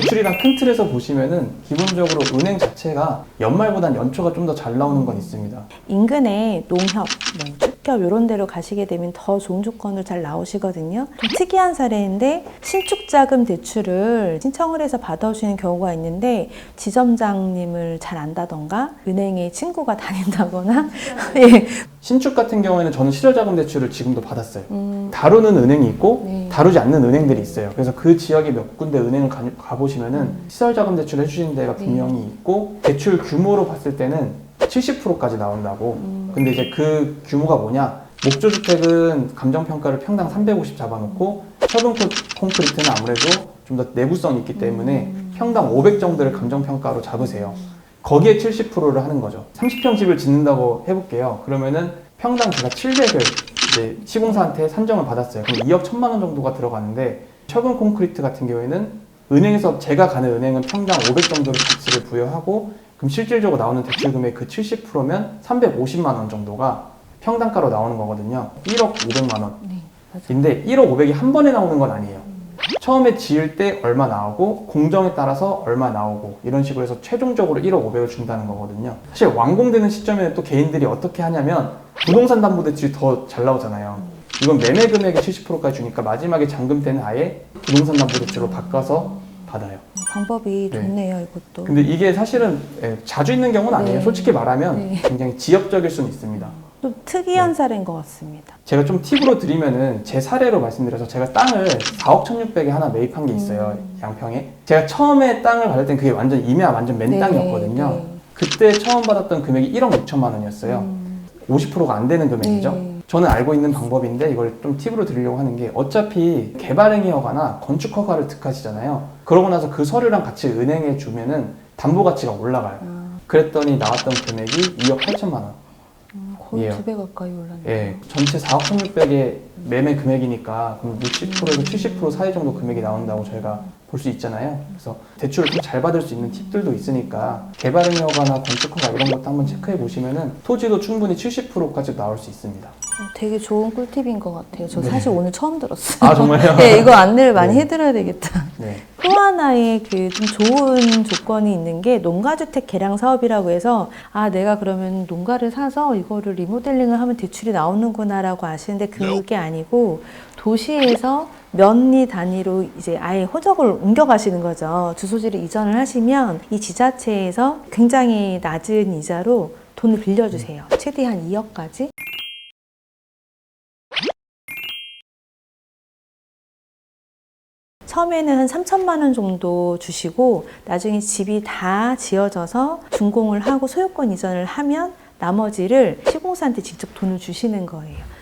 대출이랑 큰 틀에서 보시면은 기본적으로 은행 자체가 연말보단 연초가 좀 더 잘 나오는 건 있습니다. 인근에 농협, 뭐 축협 이런 데로 가시게 되면 더 좋은 조건으로 잘 나오시거든요. 좀 특이한 사례인데 신축 자금 대출을 신청을 해서 받아오시는 경우가 있는데 지점장님을 잘 안다던가 은행에 친구가 다닌다거나 예. 신축 같은 경우에는 저는 시설자금 대출을 지금도 받았어요. 음, 다루는 은행이 있고 네. 다루지 않는 은행들이 있어요. 그래서 그 지역에 몇 군데 은행을 가, 가보시면은 음. 시설자금 대출 해주시는 데가 네. 분명히 있고 대출 규모로 봤을 때는 70%까지 나온다고. 음. 근데 이제 그 규모가 뭐냐? 목조주택은 감정평가를 평당 350 잡아놓고 콘- 콘크리트는 아무래도 좀 더 내구성이 있기 때문에 음. 평당 500 정도를 감정평가로 잡으세요. 거기에 70%를 하는 거죠. 30평 집을 짓는다고 해볼게요. 그러면은 평당 제가 700을 이제 시공사한테 산정을 받았어요. 그럼 2억 1천만 원 정도가 들어가는데 철분 콘크리트 같은 경우에는 은행에서 제가 가는 은행은 평당 500 정도의 가치를 부여하고 그럼 실질적으로 나오는 대출 금액 그 70%면 350만 원 정도가 평당가로 나오는 거거든요. 1억 500만 원. 네. 근데 1억 500이 한 번에 나오는 건 아니에요. 처음에 지을 때 얼마 나오고 공정에 따라서 얼마 나오고 이런 식으로 해서 최종적으로 1억 500을 준다는 거거든요. 사실 완공되는 시점에 또 개인들이 어떻게 하냐면 부동산 담보 대출이 더 잘 나오잖아요. 이건 매매 금액의 70%까지 주니까 마지막에 잔금 때는 아예 부동산 담보 대출로 바꿔서 받아요. 방법이 네. 좋네요, 이것도. 근데 이게 사실은 예, 자주 있는 경우는 아니에요. 네. 솔직히 말하면 네. 굉장히 지역적일 수는 있습니다. 좀 특이한 네. 사례인 것 같습니다. 제가 좀 팁으로 드리면은 제 사례로 말씀드려서 제가 땅을 4억 1600에 하나 매입한 게 있어요. 음. 양평에. 제가 처음에 땅을 받을 땐 그게 완전 임야 완전 맨 네, 땅이었거든요. 네. 그때 처음 받았던 금액이 1억 6천만 원이었어요. 음, 50%가 안 되는 금액이죠. 네. 저는 알고 있는 방법인데 이걸 좀 팁으로 드리려고 하는 게 어차피 개발행위 허가나 건축 허가를 득하시잖아요. 그러고 나서 그 서류랑 같이 은행에 주면은 담보 가치가 올라가요. 아, 그랬더니 나왔던 금액이 2억 8천만 원. 음, 거의 예. 두 배 가까이 올랐네요. 예, 전체 4억 1,600의 매매 금액이니까 그럼 60%에서 70% 사이 정도 금액이 나온다고 저희가 볼 수 있잖아요. 그래서 대출을 좀 잘 받을 수 있는 팁들도 있으니까 개발행위 허가나 건축 허가 이런 것도 한번 체크해 보시면은 토지도 충분히 70%까지 나올 수 있습니다. 어, 되게 좋은 꿀팁인 것 같아요. 저 네. 사실 오늘 처음 들었어요. 아 정말요? 네, 이거 안내를 많이 네. 해드려야 되겠다. 네. 또 하나의 그 좀 좋은 조건이 있는 게 농가주택 개량 사업이라고 해서 아 내가 그러면 농가를 사서 이거를 리모델링을 하면 대출이 나오는구나라고 아시는데 그게 아니고 도시에서 면리 단위로 이제 아예 호적을 옮겨가시는 거죠. 주소지를 이전을 하시면 이 지자체에서 굉장히 낮은 이자로 돈을 빌려주세요. 최대한 2억까지. 처음에는 한 3천만 원 정도 주시고 나중에 집이 다 지어져서 준공을 하고 소유권 이전을 하면 나머지를 시공사한테 직접 돈을 주시는 거예요.